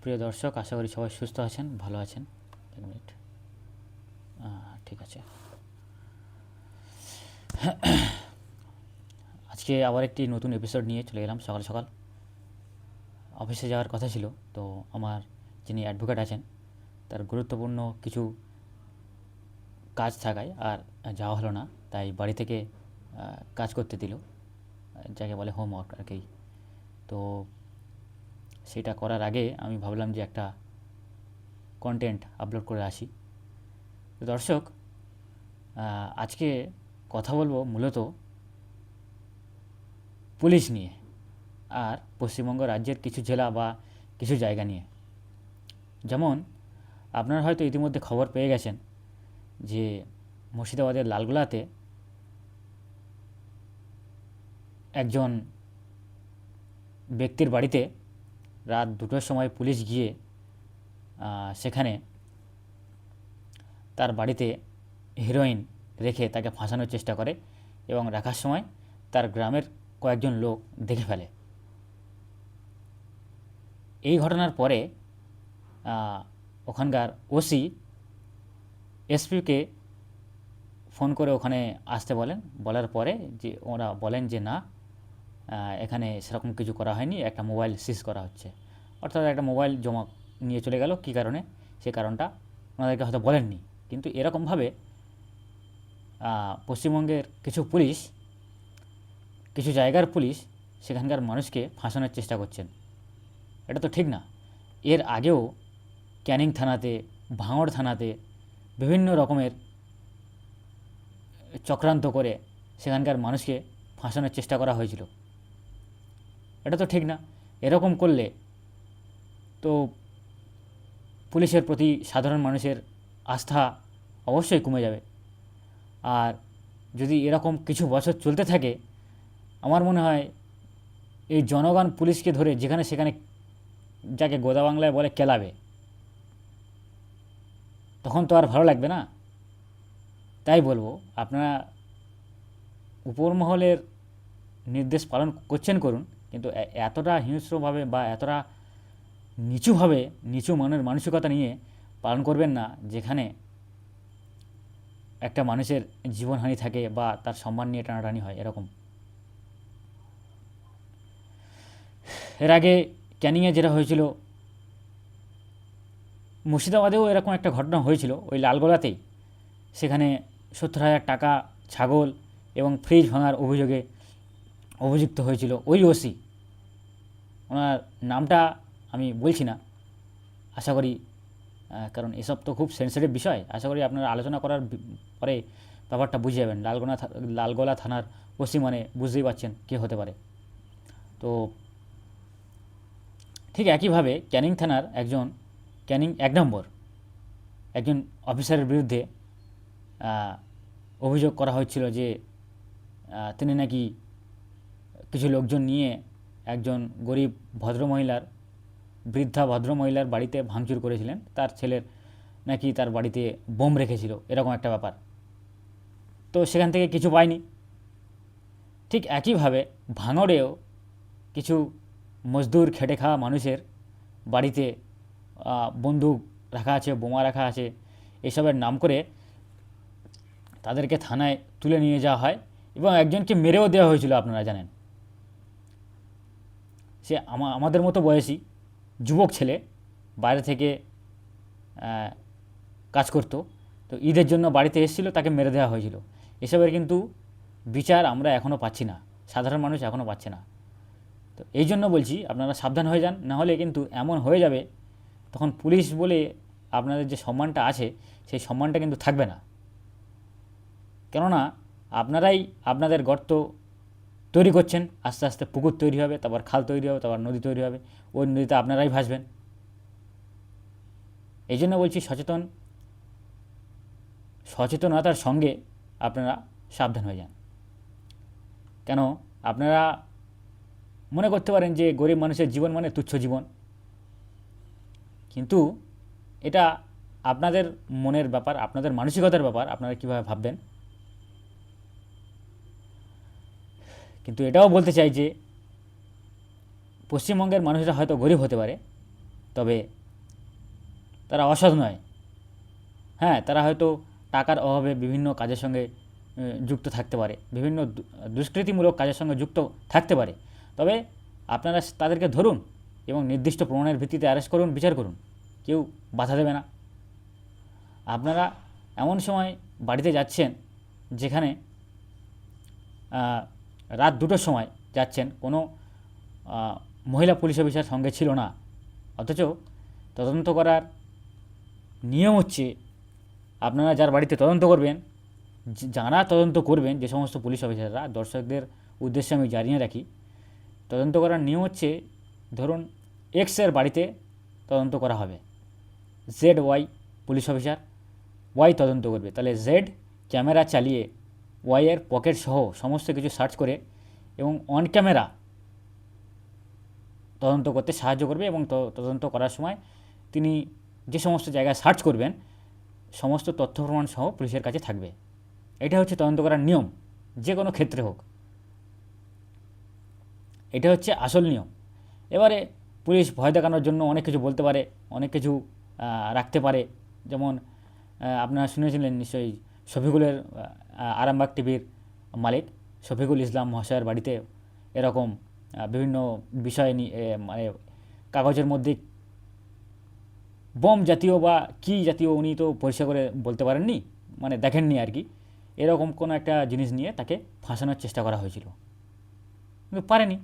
প্রিয় দর্শক, আশা করি সবাই সুস্থ আছেন, ভালো আছেন। এক মিনিট। ঠিক আছে। আজকে আবার একটি নতুন এপিসোড নিয়ে চলে গেলাম সকাল সকাল। অফিসে যাওয়ার কথা ছিল, তো আমার যিনি অ্যাডভোকেট আছেন, তার গুরুত্বপূর্ণ কিছু কাজ থাকায় আর যাওয়া হলো না, তাই বাড়ি থেকে কাজ করতে দিল, যাকে বলে হোমওয়ার্ক আর কি। তো সেটা করার আগে আমি ভাবলাম যে একটা কন্টেন্ট আপলোড করে আসি। দর্শক আজকে কথা বলব মূলত পুলিশ নিয়ে আর পশ্চিমবঙ্গ রাজ্যের কিছু জেলা বা কিছু জায়গা নিয়ে। যেমন, আপনারা হয়তো ইতিমধ্যে খবর পেয়ে গেছেন যে মুর্শিদাবাদের লালগোলাতে একজন ব্যক্তির বাড়িতে রাত দুটোর সময় পুলিশ গিয়ে সেখানে তার বাড়িতে হিরোইন রেখে তাকে ফাঁসানোর চেষ্টা করে এবং রাখার সময় তার গ্রামের কয়েকজন লোক দেখে ফেলে। এই ঘটনার পরে ওখানকার ওসি এসপিকে ফোন করে ওখানে আসতে বলেন। বলার পরে যে ওরা বলেন যে না এখানে সেরকম কিছু করা হয়নি, একটা মোবাইল সিজ করা হচ্ছে। অর্থাৎ একটা মোবাইল জমা নিয়ে চলে গেল, কী কারণে? সে কারণটা ওনাদেরকে হয়তো বলেননি। কিন্তু এরকমভাবে পশ্চিমবঙ্গের কিছু পুলিশ, কিছু জায়গার পুলিশ সেখানকার মানুষকে ফাঁসানোর চেষ্টা করছেন। এটা তো ঠিক না। এর আগেও ক্যানিং থানাতে, ভাঙড় থানাতে বিভিন্ন রকমের চক্রান্ত করে সেখানকার মানুষকে ফাঁসানোর চেষ্টা করা হয়েছিল। এটা তো ঠিক না। এরকম করলে তো পুলিশের প্রতি সাধারণ মানুষের আস্থা অবশ্যই কমে যাবে। আর যদি এরকম কিছু বছর চলতে থাকে, আমার মনে হয় এই জনগণ পুলিশকে ধরে যেখানে সেখানে যাকে গোদা বাংলায় বলে কেলাবে, তখন তো আর ভালো লাগবে না। তাই বলব, আপনারা উপর মহলের নির্দেশ পালন করছেন করুন। কিন্তু এতটা হিংস্রভাবে বা এতটা নিচুভাবে, নিচু মনের মানসিকতা নিয়ে পালন করবেন না, যেখানে একটা মানুষের জীবনহানি থাকে বা তার সম্মান নিয়ে টানাটানি হয়, এরকম। এর আগে ক্যানিংয়ে যেটা হয়েছিল, মুর্শিদাবাদেও এরকম একটা ঘটনা হয়েছিল, ওই লালগোলাতেই। সেখানে সত্তর হাজার টাকা ছাগল এবং ফ্রিজ ভাঙার অভিযোগে অভিযুক্ত হয়েছিল ওই ওসি। ওনার নামটা আমি বলছি না। আশা করি কারণ এসব তো খুব সেন্সিটিভ বিষয়। আশা করি আপনারা আলোচনা করার পরে ব্যাপারটা বুঝে যাবেন। লালগোলা থা- লালগোলা থানার ওসি মানে বুঝতেই পারছেন কে হতে পারে। তো ঠিক একইভাবে ক্যানিং থানার একজন, ক্যানিং এক নম্বর, একজন অফিসারের বিরুদ্ধে অভিযোগ করা হচ্ছিল যে তিনি নাকি কিছু লোকজন নিয়ে একজন গরিব ভদ্রমহিলার, বৃদ্ধা ভদ্রমহিলার বাড়িতে ভাঙচুর করেছিলেন। তার ছেলের নাকি তার বাড়িতে বোম রেখেছিল, এরকম একটা ব্যাপার। তো সেখান থেকে কিছু পায়নি। ঠিক একইভাবে ভাঙড়েও কিছু মজদুর খেটে খাওয়া মানুষের বাড়িতে বন্দুক রাখা আছে, বোমা রাখা আছে, এসবের নাম করে তাদেরকে থানায় তুলে নিয়ে যাওয়া হয় এবং একজনকে মেরেও দেওয়া হয়েছিল, আপনারা জানেন। সে আমাদের মতো বয়সী যুবক ছেলে বাইরে থেকে কাজ করতো, তো ঈদের জন্য বাড়িতে এসেছিল, তাকে মেরে দেওয়া হয়েছিল। এসবের কিন্তু বিচার আমরা এখনও পাচ্ছি না। সাধারণ মানুষ এখনও পাচ্ছে না। তো এই জন্য বলছি, আপনারা সাবধান হয়ে যান, না হলে কিন্তু এমন হয়ে যাবে, তখন পুলিশ বলে আপনাদের যে সম্মানটা আছে, সেই সম্মানটা কিন্তু থাকবে না। কেননা, আপনারাই আপনাদের গর্ত তৈরি করছেন, আস্তে আস্তে পুকুর তৈরি হবে, তারপর খাল তৈরি হবে, তারপর নদী তৈরি হবে, ওই নদীতে আপনারাই ভাসবেন। এই জন্য বলছি সচেতন, সচেতনতার সঙ্গে আপনারা সাবধান হয়ে যান। কেন? আপনারা মনে করতে পারেন যে গরিব মানুষের জীবন মানে তুচ্ছ জীবন। কিন্তু এটা আপনাদের মনের ব্যাপার, আপনাদের মানসিকতার ব্যাপার, আপনারা কীভাবে ভাববেন? কিন্তু এটাও বলতে চাই যে পশ্চিমবঙ্গের মানুষরা হয়তো গরিব হতে পারে, তবে তারা অসৎ নয়। হ্যাঁ তারা হয়তো টাকার অভাবে বিভিন্ন কাজের সঙ্গে যুক্ত থাকতে পারে, বিভিন্ন দুষ্কৃতিমূলক কাজের সঙ্গে যুক্ত থাকতে পারে। তবে আপনারা তাদেরকে ধরুন এবং নির্দিষ্ট প্রমাণের ভিত্তিতে অ্যারেস্ট করুন, বিচার করুন, কেউ বাধা দেবে না। আপনারা এমন সময় বাড়িতে যাচ্ছেন যেখানে রাত দুটোর সময় যাচ্ছেন, কোনো মহিলা পুলিশ অফিসার সঙ্গে ছিল না। অথচ তদন্ত করার নিয়ম হচ্ছে, আপনারা যার বাড়িতে তদন্ত করবেন যারা তদন্ত করবেন, যে সমস্ত পুলিশ অফিসাররা, দর্শকদের উদ্দেশ্যে আমি জানিয়ে রাখি, তদন্ত করার নিয়ম হচ্ছে, ধরুন এক্সের বাড়িতে তদন্ত করা হবে। Z Y police officer Y তদন্ত করবে। তাহলে জেড ক্যামেরা চালিয়ে ওয়াইয়ের, পকেট সহ সমস্ত কিছু সার্চ করে এবং অন ক্যামেরা তদন্ত করতে সাহায্য করবে এবং তদন্ত করার সময় তিনি যে সমস্ত জায়গায় সার্চ করবেন, সমস্ত তথ্য প্রমাণ সহ পুলিশের কাছে থাকবে। এটা হচ্ছে তদন্ত করার নিয়ম, যে কোনো ক্ষেত্রে হোক। এটা হচ্ছে আসল নিয়ম। এবারে পুলিশ ভয় দেখানোর জন্য অনেক কিছু বলতে পারে, অনেক কিছু রাখতে পারে। যেমন আপনারা শুনেছিলেন নিশ্চয়ই শফিকুলের আরামবাগ টিভির মালিক। শফিকুল ইসলাম মহাশয়ের বাড়িতে এরকম বিভিন্ন বিষয় নিয়ে মানে কাগজের মধ্যে বম জাতীয় বা কী জাতীয় উনি তো পরিষ্কার করে বলতে পারেননি মানে দেখেননি আর কি। এরকম কোনো একটা জিনিস নিয়ে তাকে ফাঁসানোর চেষ্টা করা হয়েছিল। কিন্তু পারেনি।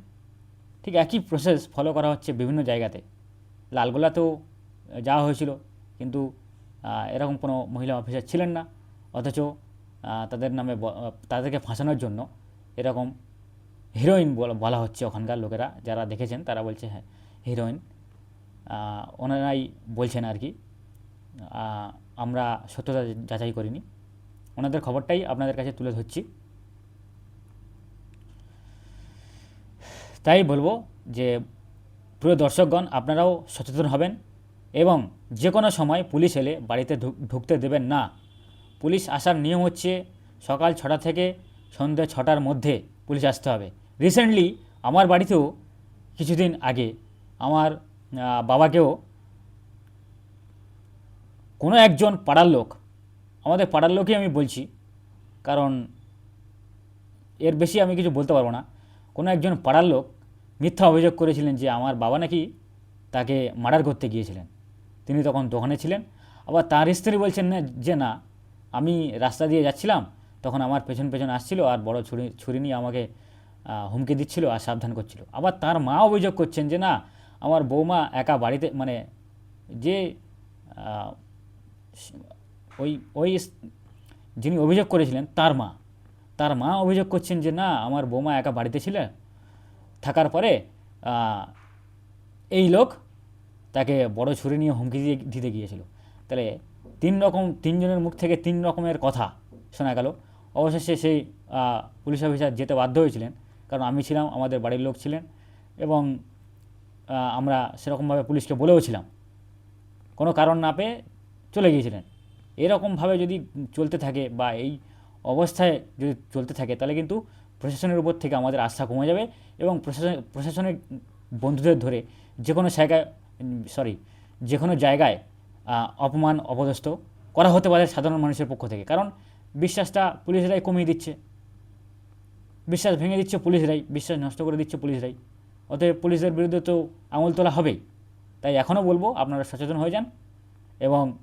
ঠিক একই প্রসেস ফলো করা হচ্ছে বিভিন্ন জায়গাতে। লালগোলাতেও যাওয়া হয়েছিল, কিন্তু এরকম কোনো মহিলা অফিসার ছিলেন না। অথচ তাদের নামে তাদেরকে ফাঁসানোর জন্য এরকম হিরোইন বলা- হচ্ছে ওখানকার লোকেরা। যারা দেখেছেন তারা বলছে হ্যাঁ হিরোইন। ওনারাই বলছেন আর কি আমরা সত্যতা যাচাই করিনি। ওনাদের খবরটাই আপনাদের কাছে তুলে ধরছি। তাই বলব যে, প্রিয় দর্শকগণ, আপনারাও সচেতন হবেন এবং যে কোনো সময় পুলিশ এলে বাড়িতে ঢুক- ঢুকতে দেবেন না। পুলিশ আসার নিয়ম হচ্ছে সকাল ছটা থেকে সন্ধ্যে ছটার মধ্যে পুলিশ আসতে হবে। রিসেন্টলি আমার বাড়িতেও কিছুদিন আগে আমার বাবাকেও কোনো একজন পাড়ার লোক, আমাদের পাড়ার লোকই আমি বলছি, কারণ এর বেশি আমি কিছু বলতে পারব না। কোনো একজন পাড়ার লোক মিথ্যা অভিযোগ করেছিলেন যে আমার বাবা নাকি তাকে মার্ডার করতে গিয়েছিলেন। তিনি তখন দোকানে ছিলেন। আবার তার স্ত্রী বলছেন না যে না আমি রাস্তা দিয়ে যাচ্ছিলাম, তখন আমার পেছন পেছন আসছিল আর বড় ছুরি ছুরি নিয়ে আমাকে হুমকি দিচ্ছিল আর সাবধান করছিল। আবার তার মা অভিযোগ করছেন যে, না, আমার বৌমা একা বাড়িতে মানে যে ওই ওই যিনি অভিযোগ করেছিলেন তার মা। তার মা অভিযোগ করছেন যে, না, আমার বৌমা একা বাড়িতে ছিলেন থাকার পরে এই লোক তাকে বড় ছুরি নিয়ে হুমকি দিয়ে, দিতে গিয়েছিল। তাহলে তিন রকম, তিনজনের মুখ থেকে তিন রকমের কথা শোনা গেল। অবশেষে সেই পুলিশ অফিসার যেতে বাধ্য হয়েছিলেন, কারণ আমি ছিলাম, আমাদের বাড়ির লোক ছিলেন এবং আমরা সেরকমভাবে পুলিশকে বলেও ছিলাম। কোনো কারণ না পেয়ে চলে গিয়েছিলেন। এরকমভাবে যদি চলতে থাকে বা এই অবস্থায় যদি চলতে থাকে, তাহলে কিন্তু প্রশাসনের উপর থেকে আমাদের আস্থা কমে যাবে এবং প্রশাসন, প্রশাসনের বন্ধুদের ধরে যে কোনো জায়গায় সরি যে কোনো জায়গায় অপমান, অপদস্থ করা হতে পারে সাধারণ মানুষের পক্ষ থেকে। কারণ বিশ্বাসটা পুলিশরাই কমিয়ে দিচ্ছে। বিশ্বাস ভেঙে দিচ্ছে পুলিশরাই, বিশ্বাস নষ্ট করে দিচ্ছে পুলিশরাই। অতএব পুলিশের বিরুদ্ধে তো আঙুল তোলা হবেই। তাই এখনও বলব, আপনারা সচেতন হয়ে যান এবং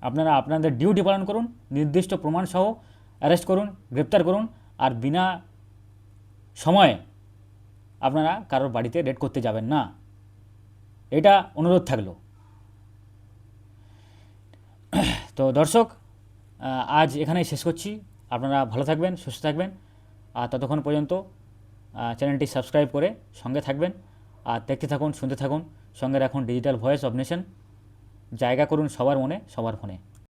আপনারা আপনাদের ডিউটি পালন করুন, নির্দিষ্ট প্রমাণ সহ অ্যারেস্ট করুন, গ্রেপ্তার করুন, আর বিনা সময়ে আপনারা কারোর বাড়িতে রেড করতে যাবেন না। এটা অনুরোধ থাকল। তো দর্শক আজ এখানেই শেষ করছি। আপনারা ভালো থাকবেন, সুস্থ থাকবেন। আর ততক্ষণ পর্যন্ত চ্যানেলটি সাবস্ক্রাইব করে সঙ্গে থাকবেন। আর দেখতে থাকুন, শুনতে থাকুন। সঙ্গে রাখুন ডিজিটাল ভয়েস অব নেশন জায়গা করুন সবার মনে, সবার ফোনে।